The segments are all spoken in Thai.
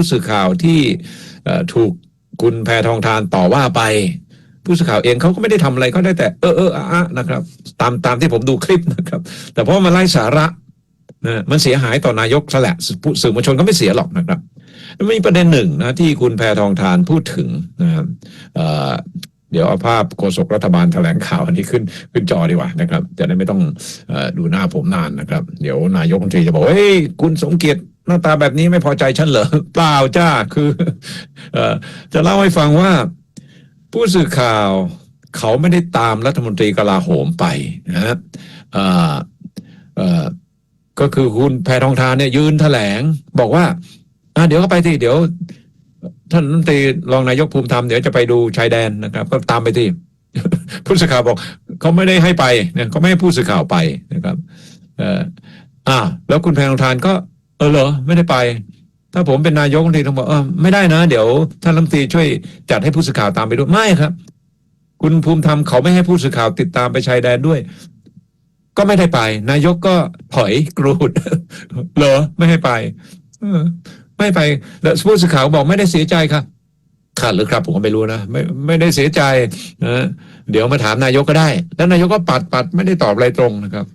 ผู้สื่อข่าวที่ถูกคุณแพทองทานต่อว่าไป ผู้สื่อข่าวเองเขาก็ไม่ได้ทำอะไรเขาได้แต่ เออเอออะอะนะครับ ตามตามที่ผมดูคลิปนะครับ แต่เพราะมันไร้สาระนะมันเสียหายต่อนายกซะแหละผู้สื่อมวลชนก็ไม่เสียหรอกนะครับมีประเด็นหนึ่งนะที่คุณแพทองทานพูดถึงนะครับเดี๋ยวเอาภาพโฆษกรัฐบาลแถลงข่าวอันนี้ขึ้นขึ้นจอดีกว่านะครับ จะได้ไม่ต้องอดูหน้าผมนานนะครับ เดี๋ยวนายกรัฐมนตรีจะบอกเฮ้ยคุณสมเกียรติ น้าตาแบบนี้ไม่พอใจฉันเหรอเปล่าจ้าคือเอ่อจะเล่าให้ฟังว่า ผู้สื่อข่าวเขาไม่ได้ตามรัฐมนตรีกลาโหมไปนะฮะเอ่อเอ่อก็คือคุณแพทองทานเนี่ยยืนแถลง บอกว่าอะเดี๋ยวก็ไปที่เดี๋ยว ท่านรัฐมนตรีรองนายกภูมิธรรมเดี๋ยวจะไปดูชายแดนนะครับ ก็ตามไปที่ผู้สื่อข่าวบอกเขาไม่ได้ให้ไปเนี่ยเขาไม่ให้ผู้สื่อข่าวไปนะครับเอ่ออ่าแล้วคุณแพทองทานก็ เออเหรอไม่ได้ไป ถ้าผมเป็นนายกรัฐมนตรีต้องบอกเออไม่ได้นะ เดี๋ยวท่านรัฐมนตรีช่วยจัดให้ผู้สื่อข่าวตามไปด้วยไม่ครับ คุณภูมิธรรมเขาไม่ให้ผู้สื่อข่าวติดตามไปชายแดนด้วย ก็ไม่ได้ไป นายกก็ถอยกรูดเหรอไม่ให้ไปไม่ไปแล้วผู้สื่อข่าวบอกไม่ได้เสียใจครับขาดหรือครับผมก็ไม่รู้นะไม่ไม่ได้เสียใจนะเดี๋ยวมาถามนายกก็ได้ แล้วนายกก็ปัดปัดไม่ได้ตอบอะไรตรงนะครับ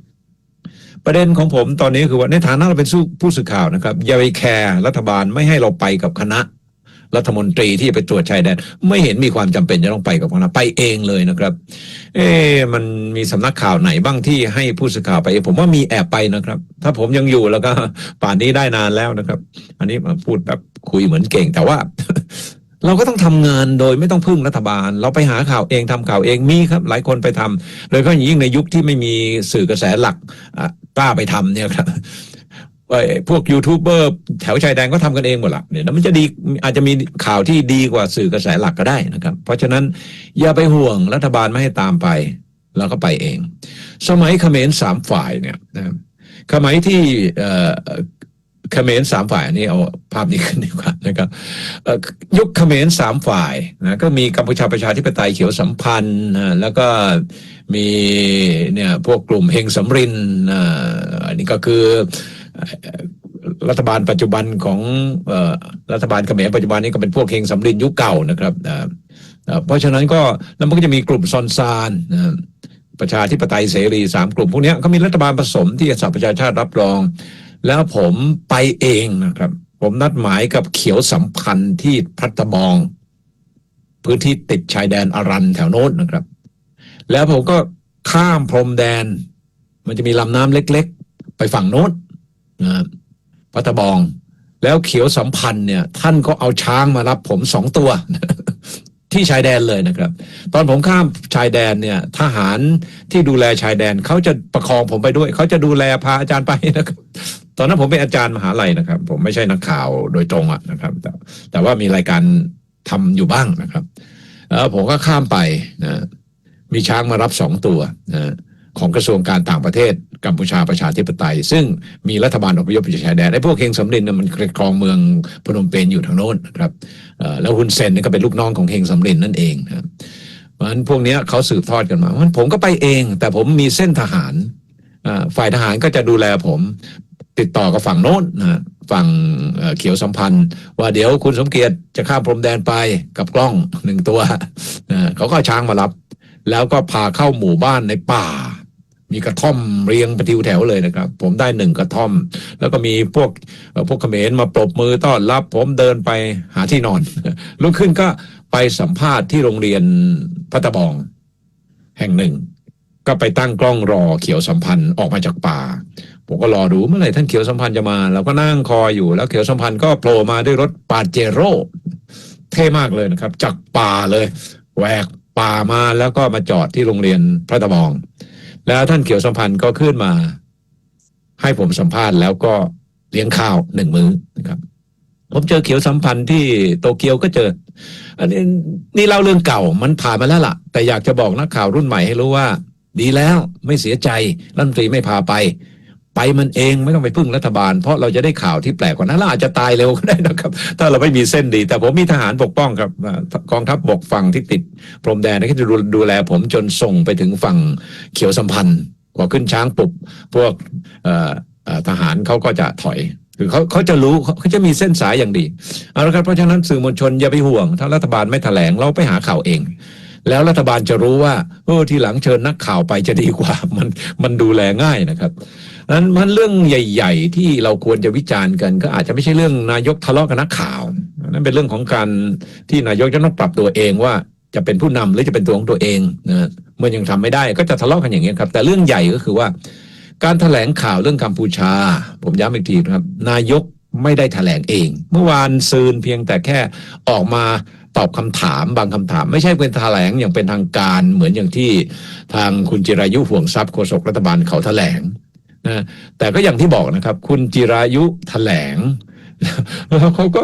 ประเด็นของผมตอนนี้คือว่าในฐานะเราเป็นสู้ผู้สื่อข่าวนะครับอย่าไปแคร์รัฐบาลไม่ให้เราไปกับคณะรัฐมนตรีที่ไปตรวจชายแดนไม่เห็นมีความจำเป็นจะต้องไปกับคณะไปเองเลยนะครับ เอ๊มันมีสำนักข่าวไหนบ้างที่ให้ผู้สื่อข่าวไป ผมว่ามีแอบไปนะครับ ถ้าผมยังอยู่แล้วก็ป่านนี้ได้นานแล้วนะครับ อันนี้มาพูดแบบคุยเหมือนเก่งแต่ว่า เราก็ต้องทำงานโดยไม่ต้องพึ่งรัฐบาล เราไปหาข่าวเองทำข่าวเองมีครับ หลายคนไปทำโดยเฉพาะอย่างยิ่งในยุคที่ไม่มีสื่อกระแสหลักกล้าไปทำเนี่ยครับไอ้พวกยูทูบเบอร์แถวชายแดนก็ทำกันเองหมดละเนี่ยแล้วมันจะดีอาจจะมีข่าวที่ดีกว่าสื่อกระแสหลักก็ได้นะครับ เพราะฉะนั้นอย่าไปห่วงรัฐบาลไม่ให้ตามไปเราก็ไปเอง สมัยเขมรสามฝ่ายเนี่ยนะสมัยที่ เขมรสามฝ่ายอันนี้เอาภาพนี้ขึ้นดีกว่านะครับยุคเขมรสามฝ่ายนะก็มีกัมพูชาประชาธิปไตยเขียวสัมพันธ์นะแล้วก็มีเนี่ยพวกกลุ่มเฮงสำรินอันนี้ก็คือรัฐบาลปัจจุบันของรัฐบาลเขมรปัจจุบันนี้ก็เป็นพวกเฮงสำรินยุคเก่านะครับเพราะฉะนั้นก็แล้วมันก็จะมีกลุ่มซอนซานนะประชาธิปไตยเสรีสามกลุ่มพวกนี้ก็มีรัฐบาลผสมที่สหประชาชาติรับรอง แล้วผมไปเองนะครับ ผมนัดหมายกับเขียวสัมพันธ์ที่พัตบอง พื้นที่ติดชายแดนอารันแถวโน้นนะครับ แล้วผมก็ข้ามพรมแดน มันจะมีลำน้ำเล็กๆ ไปฝั่งโน้นนะพัตบอง แล้วเขียวสัมพันธ์เนี่ย ท่านก็เอาช้างมารับผมสองตัว ที่ชายแดนเลยนะครับ ตอนผมข้ามชายแดนเนี่ย ทหารที่ดูแลชายแดนเขาจะประคองผมไปด้วย เขาจะดูแลพาอาจารย์ไปนะครับ ตอนนั้นผมเป็นอาจารย์มหาลัยนะครับ ผมไม่ใช่นักข่าวโดยตรงอะนะครับ แต่แต่ว่ามีรายการทำอยู่บ้างนะครับเออผมก็ข้ามไปนะมีช้างมารับสองตัวนะ ของกระทรวงการต่างประเทศกัมพูชาประชาธิปไตย ซึ่งมีรัฐบาลอพยพจากชายแดนไอ้พวกเฮงสำรินเนี่ยมันครองเมืองพนมเปญอยู่ทางโน้นนะครับแล้วฮุนเซนนี่ก็เป็นลูกน้องของเฮงสำรินนั่นเองนะเพราะฉะนั้นพวกนี้เขาสืบทอดกันมาเพราะฉะนั้นผมก็ไปเอง แต่ผมมีเส้นทหารฝ่ายทหารก็จะดูแลผมติดต่อกับฝั่งโน้นนะฝั่งเขียวสัมพันธ์ ว่าเดี๋ยวคุณสมเกียรติจะข้ามพรมแดนไปกับกล้องหนึ่งตัวเขาก็ช้างมารับ แล้วก็พาเข้าหมู่บ้านในป่า มีกระท่อมเรียงป็นทิวแถวเลยนะครับ ผมได้หนึ่งกระท่อม แล้วก็มีพวกพวกเขมรมาปรบมือต้อนรับ ผมเดินไปหาที่นอนลุกขึ้นก็ไปสัมภาษณ์ที่โรงเรียนพัตบอง แห่งหนึ่ง ก็ไปตั้งกล้องรอเขียวสัมพันธ์ออกมาจากป่าผมก็รอดูเมื่อไหร่ท่านเขียวสัมพันธ์จะมาเราก็นั่งคอยอยู่แล้วเขียวสัมพันธ์ก็โผล่มาด้วยรถปาเจโร่เท่มากเลยนะครับ จากป่าเลยแหวกป่ามาแล้วก็มาจอดที่โรงเรียนพระตะบอง แล้วท่านเขียวสัมพันธ์ก็ขึ้นมา ให้ผมสัมภาษณ์แล้วก็เลี้ยงข้าวหนึ่งมื้อนะครับ ผมเจอเขียวสัมพันธ์ที่โตเกียวก็เจอ อันนี้นี่เล่าเรื่องเก่ามันผ่านมาแล้วล่ะ แต่อยากจะบอกนักข่าวรุ่นใหม่ให้รู้ว่า ดีแล้วไม่เสียใจรัฐมนตรีไม่พาไป ไปมันเองไม่ต้องไปพึ่งรัฐบาล เพราะเราจะได้ข่าวที่แปลกกว่านั้นเราอาจจะตายเร็วก็ได้นะครับ ถ้าเราไม่มีเส้นดี แต่ผมมีทหารปกป้องครับกองทัพบกฝั่งที่ติดพรมแดนก็จะดูดูแลผมจนส่งไปถึงฝั่งเขียวสัมพันธ์กว่าขึ้นช้างปุบพวกทหารเขาก็จะถอยคือเขาเขาจะรู้เขาเขาจะมีเส้นสายอย่างดีเอาละครับเพราะฉะนั้นสื่อมวลชนอย่าไปห่วง ถ้ารัฐบาลไม่แถลงเราไปหาข่าวเอง แล้วรัฐบาลจะรู้ว่าเออทีหลังเชิญนักข่าวไปจะดีกว่า มันมันดูแลง่ายนะครับ นั้นมันเรื่องใหญ่ ๆ ที่เราควรจะวิจารณ์กัน ก็อาจจะไม่ใช่เรื่องนายกทะเลาะกับนักข่าวนั่นเป็นเรื่องของการที่นายกจะต้องปรับตัวเองว่าจะเป็นผู้นำหรือจะเป็นตัวของตัวเองนะเมื่อยังทำไม่ได้ก็จะทะเลาะกันอย่างนี้ครับ แต่เรื่องใหญ่ก็คือว่า การแถลงข่าวเรื่องกัมพูชา ผมย้ำอีกทีนะครับ นายกไม่ได้แถลงเอง เมื่อวานซืนเพียงแต่แค่ออกมาตอบคำถามบางคำถาม ไม่ใช่เป็นแถลงอย่างเป็นทางการเหมือนอย่างที่ทางคุณจิรายุห่วงทรัพย์โฆษกรัฐบาลเขาแถลง นะแต่ก็อย่างที่บอกนะครับ คุณจิรายุแถลงแล้วเขาก็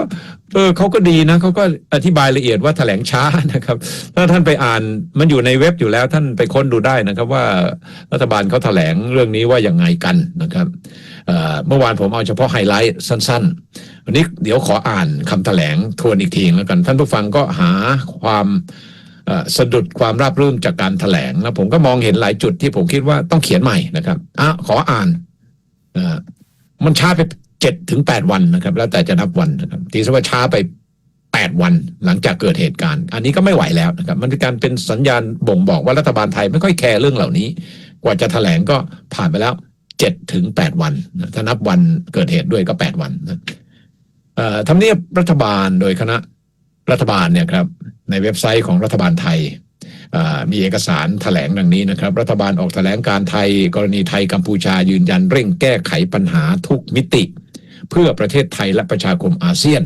เออเขาก็ดีนะเขาก็อธิบายละเอียดว่าแถลงช้านะครับ ถ้าท่านไปอ่านมันอยู่ในเว็บอยู่แล้วท่านไปค้นดูได้นะครับ ว่ารัฐบาลเขาแถลงเรื่องนี้ว่าอย่างไงกันนะครับเมื่อวานผมเอาเฉพาะไฮไลท์สั้น ๆ วันนี้เดี๋ยวขออ่านคำแถลงทวนอีกทีแล้วกัน ท่านผู้ฟังก็หาความ สะดุดความราบรื่นจากการแถลงแล้วผมก็มองเห็นหลายจุดที่ผมคิดว่าต้องเขียนใหม่นะครับอะขออ่านมันช้าไปเจ็ดถึงแปดวันนะครับ แล้วแต่จะนับวันนะครับทีสว่าช้าไปแปดวันหลังจากเกิดเหตุการณ์ อันนี้ก็ไม่ไหวแล้วนะครับ มันเป็นการเป็นสัญญาณบ่งบอกว่ารัฐบาลไทยไม่ค่อยแคร์เรื่องเหล่านี้ กว่าจะแถลงก็ผ่านไปแล้วเจ็ดถึงแปดวันถ้านับวันเกิดเหตุด้วยก็แปดวันนะทำเนียบรัฐบาลโดยคณะ รัฐบาลเนี่ยครับในเว็บไซต์ของรัฐบาลไทยมีเอกสารแถลงดังนี้นะครับ รัฐบาลออกแถลงการไทย กรณีไทยกัมพูชายืนยันเร่งแก้ไขปัญหาทุกมิติ เพื่อประเทศไทยและประชาคมอาเซียน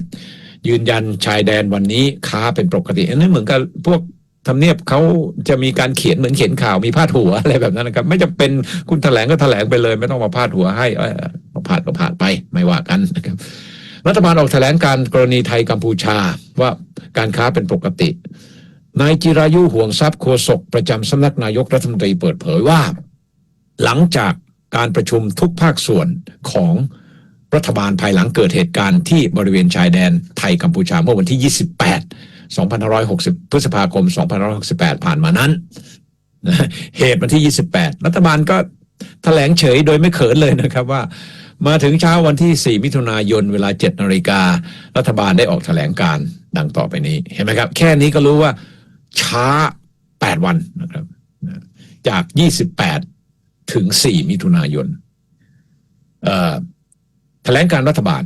ยืนยันชายแดนวันนี้ค้าเป็นปกติ อันนี้เหมือนกับพวกทำเนียบเขาจะมีการเขียนเหมือนเขียนข่าวมีพาดหัวอะไรแบบนั้นนะครับ ไม่จำเป็นคุณแถลงก็แถลงไปเลย ไม่ต้องมาพาดหัวให้เออเอาผ่านก็ผ่านไปไม่ว่ากันนะครับ รัฐบาลออกแถลงการกรณีไทยกัมพูชาว่าการค้าเป็นปกติ นายจิรายุห่วงทรัพย์โฆษกประจำสำนักนายกรัฐมนตรีเปิดเผยว่า หลังจากการประชุมทุกภาคส่วนของรัฐบาลภายหลังเกิดเหตุการณ์ที่บริเวณชายแดนไทยกัมพูชาเมื่อวันที่ 28 2560 พฤษภาคม 2568 ผ่านมานั้น เหตุวันที่ 28 รัฐบาลก็แถลงเฉยโดยไม่เขินเลยนะครับว่า มาถึงเช้าวันที่ 4 มิถุนายนเวลา 7นาฬิการัฐบาลได้ออกแถลงการดังต่อไปนี้เห็นไหมครับ แค่นี้ก็รู้ว่าช้า 8 วันนะครับ จาก 28 ถึง 4 มิถุนายนแถลงการรัฐบาล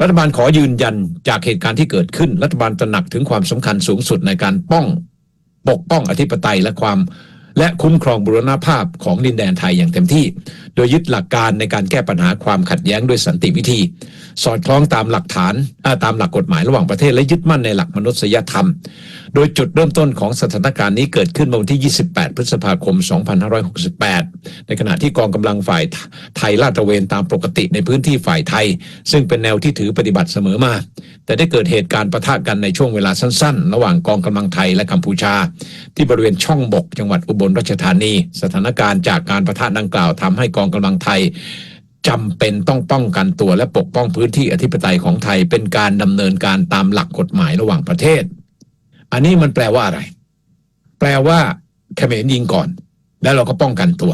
รัฐบาลขอยืนยันจากเหตุการณ์ที่เกิดขึ้น รัฐบาลตระหนักถึงความสำคัญสูงสุดในการป้องปกป้องอธิปไตยและความ และคุ้มครองบุรณภาพของดินแดนไทยอย่างเต็มที่ โดยยึดหลักการในการแก้ปัญหาความขัดแย้งด้วยสันติวิธี สอดคล้องตามหลักฐานาตามหลักกฎหมายระหว่างประเทศและยึดมั่นในหลักมนุษยธรรมโดยจุดเริ่มต้นของสถานการณ์นี้เกิดขึ้นเมื่อวันที่ 28 พฤษภาคม 2568 ในขณะที่กองกำลังฝ่ายไทยลาดตระเวนตามปกติในพื้นที่ฝ่ายไทย ซึ่งเป็นแนวที่ถือปฏิบัติเสมอมา แต่ได้เกิดเหตุการณ์ประทะกันในช่วงเวลาสั้นๆ ระหว่างกองกำลังไทยและกัมพูชา ที่บริเวณช่องบก จังหวัดอุบลราชธานี สถานการณ์จากการประทะดังกล่าวทำให้กองกำลังไทยจำเป็นต้องป้องกันตัวและปกป้องพื้นที่อธิปไตยของไทยเป็นการดำเนินการตามหลักกฎหมายระหว่างประเทศ อันนี้มันแปลว่าอะไร แปลว่าเขมรยิงก่อน แล้วเราก็ป้องกันตัว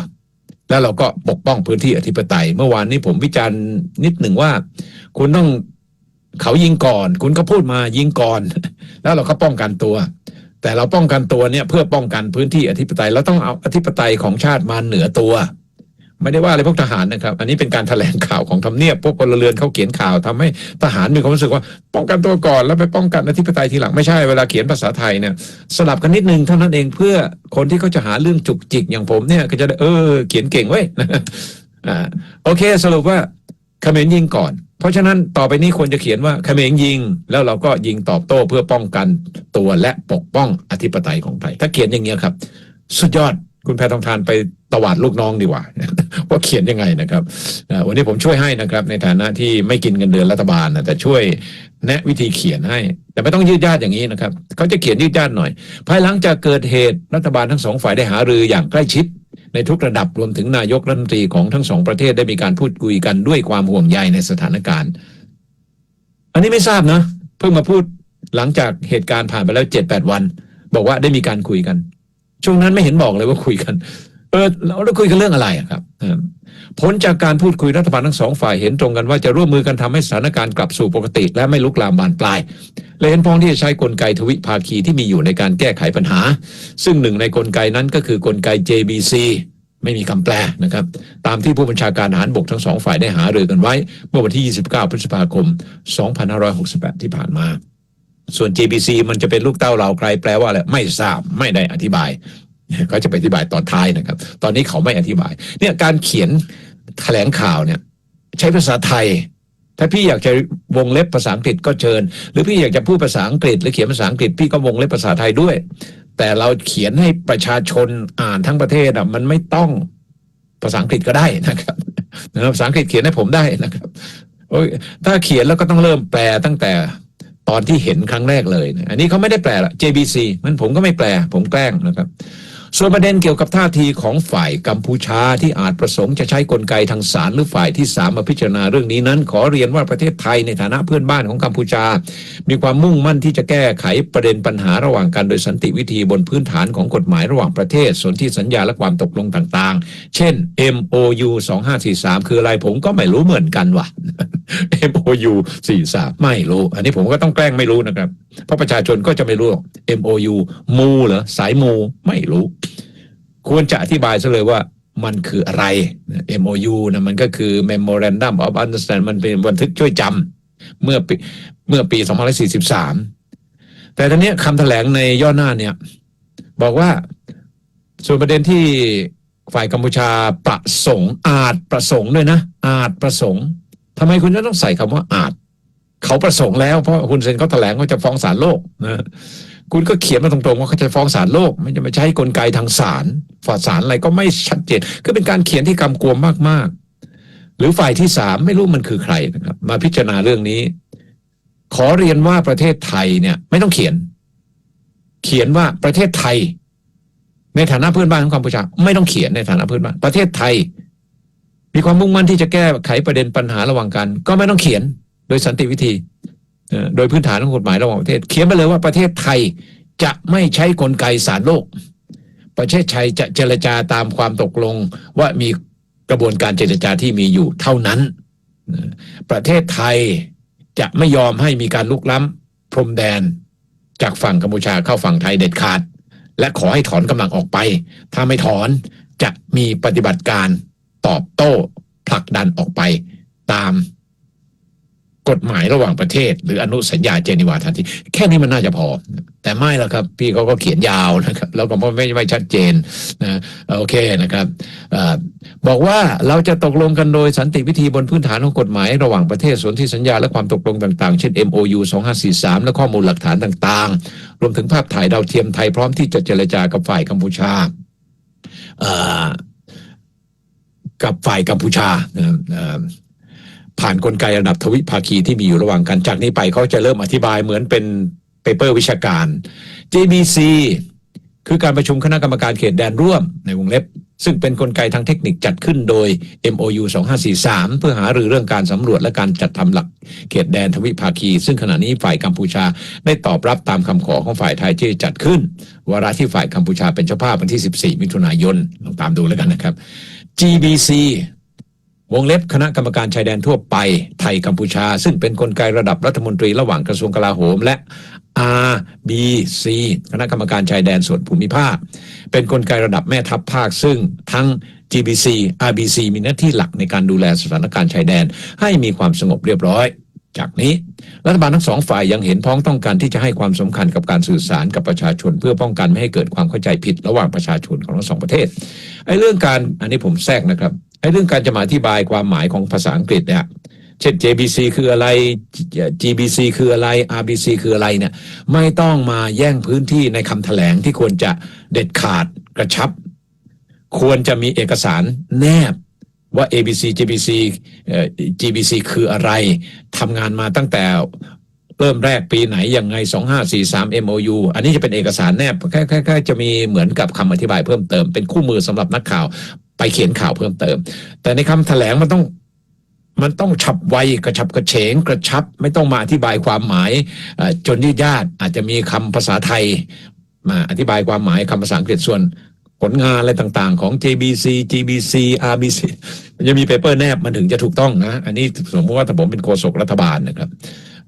แล้วเราก็ปกป้องพื้นที่อธิปไตย เมื่อวานนี้ผมวิจารณ์นิดหนึ่งว่า คุณต้องเขายิงก่อน คุณก็พูดมายิงก่อน แล้วเราก็ป้องกันตัว แต่เราป้องกันตัวเนี่ยเพื่อป้องกันพื้นที่อธิปไตยเราต้องเอาอธิปไตยของชาติมาเหนือตัว ไม่ได้ว่าอะไรพวกทหารนะครับ อันนี้เป็นการแถลงข่าวของทำเนียบพวกพลเรือนเขาเขียนข่าวทำให้ทหารมีความรู้สึกว่าป้องกันตัวก่อนแล้วไปป้องกันอธิปไตยทีหลังไม่ใช่เวลาเขียนภาษาไทยเนี่ยสลับกันนิดนึงเท่านั้นเองเพื่อคนที่เขาจะหาเรื่องจุกจิกอย่างผมเนี่ยก็จะได้เออเขียนเก่งเว้ยอ่าโอเคสรุปว่าเขมรยิงก่อน เพราะฉะนั้นต่อไปนี้ควรจะเขียนว่าเขมรยิง แล้วเราก็ยิงตอบโต้เพื่อป้องกันตัวและปกป้องอธิปไตยของไทย ถ้าเขียนอย่างเงี้ยครับ สุดยอด คุณแพทองทานไปตวาดลูกน้องดีกว่าว่าเขียนยังไงนะครับวันนี้ผมช่วยให้นะครับ ในฐานะที่ไม่กินเงินเดือนรัฐบาลนะแต่ช่วยแนะวิธีเขียนให้ แต่ไม่ต้องยืดยาดอย่างนี้นะครับเขาจะเขียนยืดยาดหน่อย ภายหลังจากเกิดเหตุรัฐบาลทั้งสองฝ่ายได้หารืออย่างใกล้ชิดในทุกระดับรวมถึงนายกรัฐมนตรีของทั้งสองประเทศได้มีการพูดคุยกันด้วยความห่วงใยในสถานการณ์ อันนี้ไม่ทราบนะเพิ่งมาพูดหลังจากเหตุการณ์ผ่านไปแล้วเจ็ดแปดวัน บอกว่าได้มีการคุยกัน ช่วงนั้นไม่เห็นบอกเลยว่าคุยกัน เออเราได้คุยกันเรื่องอะไรครับผลจากการพูดคุยรัฐบาลทั้งสองฝ่ายเห็นตรงกันว่าจะร่วมมือกันทำให้สถานการณ์กลับสู่ปกติ และไม่ลุกลามบานปลายและเห็นพ้องที่จะใช้กลไกทวิภาคีที่มีอยู่ในการแก้ไขปัญหา ซึ่งหนึ่งในกลไกนั้นก็คือกลไก JBC ไม่มีคำแปลนะครับ ตามที่ผู้บัญชาการทหารบกทั้งสองฝ่ายได้หารือกันไว้ เมื่อวันที่ 29 พฤษภาคม 2568 ที่ผ่านมา ส่วน JBC มันจะเป็นลูกเต้าเราใครแปลว่าอะไรไม่ทราบไม่ได้อธิบายเขาจะไปอธิบายตอนท้ายนะครับ ตอนนี้เขาไม่อธิบาย เนี่ยการเขียนแถลงข่าวเนี่ย ใช้ภาษาไทย ถ้าพี่อยากจะวงเล็บภาษาอังกฤษก็เชิญ หรือพี่อยากจะพูดภาษาอังกฤษ หรือเขียนภาษาอังกฤษพี่ก็วงเล็บภาษาไทยด้วย แต่เราเขียนให้ประชาชนอ่านทั้งประเทศอะมันไม่ต้องภาษาอังกฤษก็ได้นะครับภาษาอังกฤษเขียนให้ผมได้นะครับโอ้ยถ้าเขียนแล้วก็ต้องเริ่มแปลตั้งแต่ ตอนที่เห็นครั้งแรกเลยนะอันนี้เขาไม่ได้แปลละ JBC มันผมก็ไม่แปล ผมแกล้งนะครับ ส่วนประเด็นเกี่ยวกับท่าทีของฝ่ายกัมพูชาที่อาจประสงค์จะใช้กลไกทางศาลหรือฝ่ายที่สามมาพิจารณาเรื่องนี้นั้น ขอเรียนว่าประเทศไทยในฐานะเพื่อนบ้านของกัมพูชา มีความมุ่งมั่นที่จะแก้ไขประเด็นปัญหาระหว่างกันโดยสันติวิธีบนพื้นฐานของกฎหมายระหว่างประเทศส่วนที่สัญญาและความตกลงต่าง ๆ เช่น MOU 2543 คืออะไรผมก็ไม่รู้เหมือนกันว่ะ MOU 43ไม่รู้ อันนี้ผมก็ต้องแกล้งไม่รู้นะครับ เพราะประชาชนก็จะไม่รู้ MOU มูเหรอสายมูไม่รู้ควรจะอธิบายซะเลยว่ามันคืออะไร MOU นะมันก็คือ Memorandum of Understanding มันเป็นบันทึกช่วยจำเมื่อปีเมื่อปี2543 แต่ทีนี้คำแถลงในย่อหน้าเนี่ย บอกว่าส่วนประเด็นที่ฝ่ายกัมพูชาประสงค์ อาจประสงค์ด้วยนะ อาจประสงค์ทำไมคุณจะต้องใส่คำว่าอาจ เขาประสงค์แล้วเพราะคุณเซนเขาแถลงว่าจะฟ้องศาลโลกนะ คุณก็เขียนมาตรงๆว่าเขาจะฟ้องศาลโลก ไม่จะมาใช้กลไกทางศาลฝ่าศาลอะไรก็ไม่ชัดเจนก็เป็นการเขียนที่กำกวมมากๆ หรือฝ่ายที่สามไม่รู้มันคือใครนะครับ มาพิจารณาเรื่องนี้ ขอเรียนว่าประเทศไทยเนี่ย ไม่ต้องเขียน เขียนว่าประเทศไทย ในฐานะเพื่อนบ้านของกัมพูชาไม่ต้องเขียนในฐานะเพื่อนบ้านประเทศไทย มีความมุ่งมั่นที่จะแก้ไขประเด็นปัญหาระหว่างกัน ก็ไม่ต้องเขียนโดยสันติวิธี โดยพื้นฐานของกฎหมายระหว่างประเทศ เขียนไปเลยว่าประเทศไทยจะไม่ใช้กลไกศาลโลก ประเทศไทยจะเจรจาตามความตกลงว่ามีกระบวนการเจรจาที่มีอยู่เท่านั้น ประเทศไทยจะไม่ยอมให้มีการลุกล้ำพรมแดน จากฝั่งกัมพูชาเข้าฝั่งไทยเด็ดขาด และขอให้ถอนกำลังออกไป ถ้าไม่ถอนจะมีปฏิบัติการตอบโต้ผลักดันออกไปตาม กฎหมายระหว่างประเทศ หรืออนุสัญญาเจนีวาทันทีแค่นี้มันน่าจะพอ แต่ไม่แล้วครับ พี่เขาก็เขียนยาวนะครับ แล้วก็ไม่ไม่ชัดเจนนะโอเคนะครับอบอกว่าเราจะตกลงกันโดยสันติวิธีบนพื้นฐานของกฎหมายระหว่างประเทศสนที่สัญญาและความตกลงต่างๆ เช่น MOU 2543 และข้อมูลหลักฐานต่างๆ รวมถึงภาพถ่ายดาวเทียมไทยพร้อมที่จะเจรจากับฝ่ายกัมพูชากับฝ่ายกัมพูชานะครับอ่า ผ่านนกลไกระดับทวิภาคีที่มีอยู่ระหว่างกันจากนี้ไปเขาจะเริ่มอธิบายเหมือนเป็นเปเปอร์วิชาการ JBC คือการประชุมคณะกรรมการเขตแดนร่วมในวงเล็บ ซึ่งเป็นนกลไกทางเทคนิคจัดขึ้นโดย MOU 2543 เพื่อหารือเรื่องการสำรวจและการจัดทำหลักเขตแดนทวิภาคี ซึ่งขณะนี้ฝ่ายกัมพูชาได้ตอบรับตามคำขอของฝ่ายไทยที่จัดขึ้นวาระที่ฝ่ายกัมพูชาเป็นเจ้าภาพวันที่ 14 มิถุนายนลองตามดูแล้วกันนะครับ GBC วงเล็บคณะกรรมการชายแดนทั่วไปไทยกัมพูชา ซึ่งเป็นนกลไกระดับรัฐมนตรีระหว่างกระทรวงกลาโหม และ RBC คณะกรรมการชายแดนส่วนภูมิภาค เป็นนกลไกระดับแม่ทัพภาค ซึ่งทั้ง GBC RBC มีหน้าที่หลักในการดูแลสถานการณ์ชายแดน ให้มีความสงบเรียบร้อย จากนี้ รัฐบาลทั้งสองฝ่ายยังเห็นพ้องต้องการที่จะให้ความสำคัญกับการสื่อสารกับประชาชน เพื่อป้องกันไม่ให้เกิดความเข้าใจผิดระหว่างประชาชนของทั้งสองประเทศไอ้เรื่องการอันนี้ผมแทรกนะครับ ไอ้เรื่องการจะมาอธิบายความหมายของภาษาอังกฤษเนี่ยเช่น JBC คืออะไร GBC คืออะไร RBC คืออะไรเนี่ยไม่ต้องมาแย่งพื้นที่ในคำแถลงที่ควรจะเด็ดขาดกระชับ ควรจะมีเอกสารแนบว่า ABC JBC GBC คืออะไรทำงานมาตั้งแต่เริ่มแรกปีไหนยังไง 2543 MOU อันนี้จะเป็นเอกสารแนบแค่แค่แค่จะมีเหมือนกับคำอธิบายเพิ่มเติมเป็นคู่มือสำหรับนักข่าว ไปเขียนข่าวเพิ่มเติม แต่ในคำแถลงมันต้องมันต้องฉับไวกระชับกระเฉงกระชับ ไม่ต้องมาอธิบายความหมายจนยืดยาดอาจจะมีคำภาษาไทย มาอธิบายความหมายคำภาษาอังกฤษส่วนผลงานอะไรต่างๆ ของ JBC GBC RBC มันจะมีเปเปอร์แนบมันถึงจะถูกต้องนะ อันนี้สมมติว่าถ้าผมเป็นโฆษกรัฐบาลนะครับ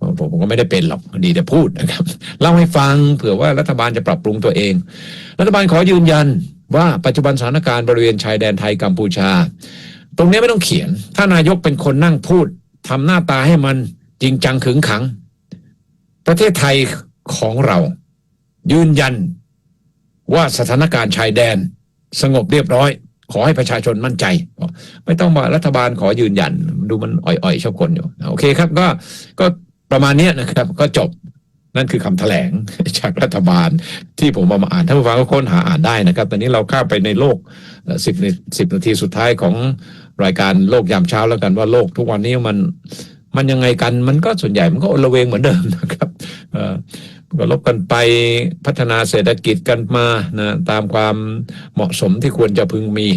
ผมผมก็ไม่ได้เป็นหรอกดีแต่พูดนะครับ เล่าให้ฟังเผื่อว่ารัฐบาลจะปรับปรุงตัวเอง รัฐบาลขอยืนยัน ว่าปัจจุบันสถานการณ์บริเวณชายแดนไทยกัมพูชา ตรงนี้ไม่ต้องเขียน ถ้านายกเป็นคนนั่งพูดทำหน้าตาให้มันจริงจังขึงขัง ประเทศไทยของเรา ยืนยันว่าสถานการณ์ชายแดนสงบเรียบร้อย ขอให้ประชาชนมั่นใจ ไม่ต้องมารัฐบาลขอยืนยัน ดูมันอ่อยๆชอบคนอยู่ โอเคครับ ก็ก็ประมาณนี้นะครับ ก็จบ นั่นคือคำแถลงจากรัฐบาล ที่ผมเอามาอ่านท่านผู้ฟังก็ค้นหาอ่านได้นะครับ ตอนนี้เราข้าไปในโลกสิบสิบนาทีสุดท้ายของรายการโลกยามเช้าแล้วกันว่าโลกทุกวันนี้มันมันยังไงกันมันก็ส่วนใหญ่มันก็อลเวงเหมือนเดิมนะครับก็ลบกันไปพัฒนาเศรษฐกิจกันมานะตามความเหมาะสมที่ควรจะพึงมี